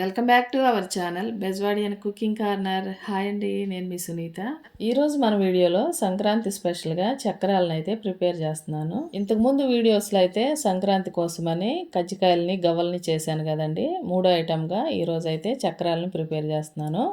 Welcome back to our channel Bezwadian cooking corner. Hi అండి నేను మీ సునీత. ఈరోజు మన వీడియోలో సంక్రాంతి స్పెషల్గా చక్రాలను అయితే ప్రిపేర్ చేస్తున్నాను. ఇంతకుముందు వీడియోస్లో అయితే సంక్రాంతి కోసమని కజ్జికాయలని గవ్వల్ని చేశాను కదండి. మూడో ఐటమ్గా ఈరోజు అయితే చక్రాలను ప్రిపేర్ చేస్తున్నాను.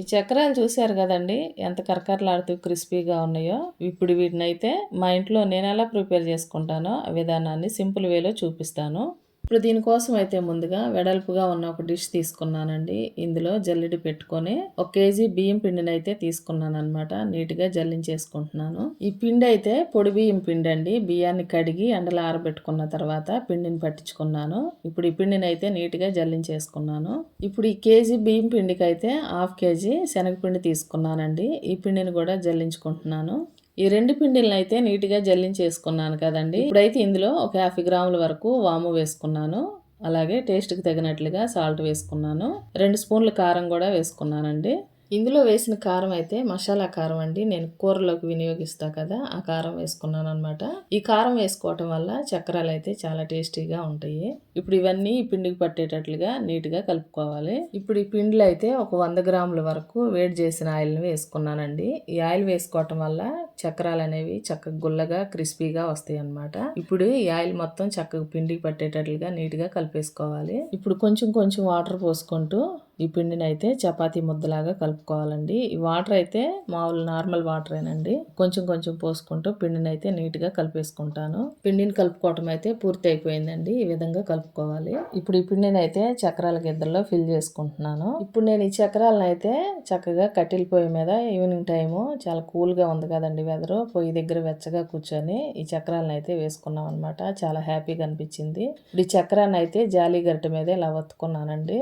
ఈ చక్రాలు చూశారు కదండి ఎంత కరకరలాడుతూ క్రిస్పీగా ఉన్నాయో. ఇప్పుడు వీటిని అయితే మా ఇంట్లో నేను ఎలా ప్రిపేర్ చేసుకుంటానో ఆ విధానాన్ని సింపుల్ వేలో చూపిస్తాను. ఇప్పుడు దీనికోసం అయితే ముందుగా వెడల్పుగా ఉన్న ఒక డిష్ తీసుకున్నానండి. ఇందులో జల్లెడి పెట్టుకొని ఒక కేజీ బియ్యం పిండిని అయితే తీసుకున్నాను అనమాట నీట్గా జల్లించేసుకుంటున్నాను. ఈ పిండి అయితే పొడి బియ్యం పిండి అండి బియ్యాన్ని కడిగి ఎండలో ఆరబెట్టుకున్న తర్వాత పిండిని పట్టించుకున్నాను. ఇప్పుడు ఈ పిండిని అయితే నీట్గా జల్లించేసుకున్నాను. ఇప్పుడు ఈ కేజీ బియ్యం పిండికి అయితే హాఫ్ కేజీ శనగపిండి తీసుకున్నానండి. ఈ పిండిని కూడా జల్లించుకుంటున్నాను. ఈ రెండు పిండిలను అయితే నీట్గా జల్లించేసుకున్నాను కదండి. ఇప్పుడైతే ఇందులో ఒక యాభై గ్రాముల వరకు వాము వేసుకున్నాను. అలాగే టేస్ట్కి తగినట్లుగా సాల్ట్ వేసుకున్నాను. రెండు స్పూన్ల కారం కూడా వేసుకున్నానండి. ఇందులో వేసిన కారం అయితే మసాలా కారం అండి. నేను కూరలోకి వినియోగిస్తా కదా ఆ కారం వేసుకున్నాను అనమాట ఈ కారం వేసుకోవటం వల్ల చక్రాలు అయితే చాలా టేస్టీగా ఉంటాయి. ఇప్పుడు ఇవన్నీ పిండికి పట్టేటట్లుగా నీట్గా కలుపుకోవాలి. ఇప్పుడు ఈ పిండిలో అయితే ఒక వంద గ్రాముల వరకు వేడి చేసిన ఆయిల్ని వేసుకున్నానండి. ఈ ఆయిల్ వేసుకోవటం వల్ల చక్రాలు అనేవి చక్కగా గుల్లగా క్రిస్పీగా వస్తాయి అనమాట ఇప్పుడు ఈ ఆయిల్ మొత్తం చక్కగా పిండికి పట్టేటట్లుగా నీట్గా కలిపేసుకోవాలి. ఇప్పుడు కొంచెం కొంచెం వాటర్ పోసుకుంటూ ఈ పిండిని అయితే చపాతీ ముద్దలాగా కలుపుకోవాలండి. ఈ వాటర్ అయితే మామూలు నార్మల్ వాటరేనండి. కొంచెం కొంచెం పోసుకుంటూ పిండిని అయితే నీట్గా కలిపేసుకుంటాను. పిండిని కలుపుకోవటం అయితే పూర్తి అయిపోయిందండి. ఈ విధంగా కలుపుకోవాలి. ఇప్పుడు ఈ పిండిని అయితే చక్రాల గిద్దల్లో ఫిల్ చేసుకుంటున్నాను. ఇప్పుడు నేను ఈ చక్రాలను అయితే చక్కగా కట్టెల పొయ్యి మీద ఈవినింగ్ టైము చాలా కూల్గా ఉంది కదండి వెదరు. పొయ్యి దగ్గర వెచ్చగా కూర్చొని ఈ చక్రాలను అయితే వేసుకున్నాం అనమాట చాలా హ్యాపీగా అనిపించింది. ఇప్పుడు ఈ చక్రాన్ని అయితే జాలీ గరిట మీద ఇలా ఒత్తుకున్నానండి.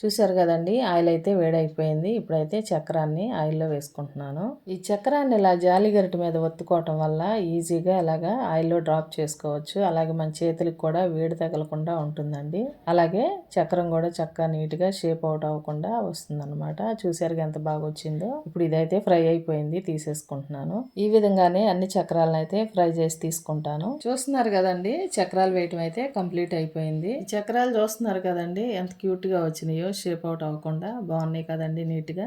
చూశారు కదండి ఆయిల్ అయితే వేడైపోయింది. ఇప్పుడైతే చక్రాన్ని ఆయిల్లో వేసుకుంటున్నాను. ఈ చక్రాన్ని ఇలా జాలి గరిట మీద ఒత్తుకోవటం వల్ల ఈజీగా ఇలాగా ఆయిల్లో డ్రాప్ చేసుకోవచ్చు. అలాగే మన చేతులకు కూడా వేడి తగలకుండా ఉంటుందండి. అలాగే చక్రం కూడా చక్కగా నీట్గా షేప్ అవుట్ అవ్వకుండా వస్తుందన్నమాట. చూసారు ఎంత బాగా వచ్చిందో. ఇప్పుడు ఇదైతే ఫ్రై అయిపోయింది తీసేసుకుంటున్నాను. ఈ విధంగానే అన్ని చక్రాలను అయితే ఫ్రై చేసి తీసుకుంటాను. చూస్తున్నారు కదండి చక్రాలు వేయటం అయితే కంప్లీట్ అయిపోయింది. చక్రాలు చూస్తున్నారు కదండి ఎంత క్యూట్గా వచ్చినాయో. వచ్చినాయో షేప్ అవుట్ అవ్వకుండా బాగున్నాయి కదండి నీట్గా.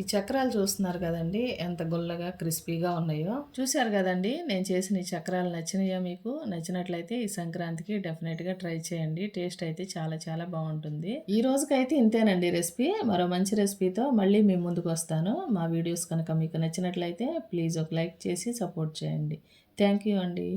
ఈ చక్రాలు చూస్తున్నారు కదండి ఎంత గుల్లగా క్రిస్పీగా ఉన్నాయో. చూశారు కదండి నేను చేసిన ఈ చక్రాలు నచ్చినాయో మీకు? నచ్చినట్లయితే ఈ సంక్రాంతికి డెఫినెట్గా ట్రై చేయండి టేస్ట్ అయితే చాలా చాలా బాగుంటుంది. ఈ రోజుకైతే ఇంతేనండి రెసిపీ మరో మంచి రెసిపీతో మళ్ళీ మీ ముందుకు వస్తాను. మా వీడియోస్ కనుక మీకు నచ్చినట్లయితే ప్లీజ్ ఒక లైక్ చేసి సపోర్ట్ చేయండి. థ్యాంక్ యూ అండి.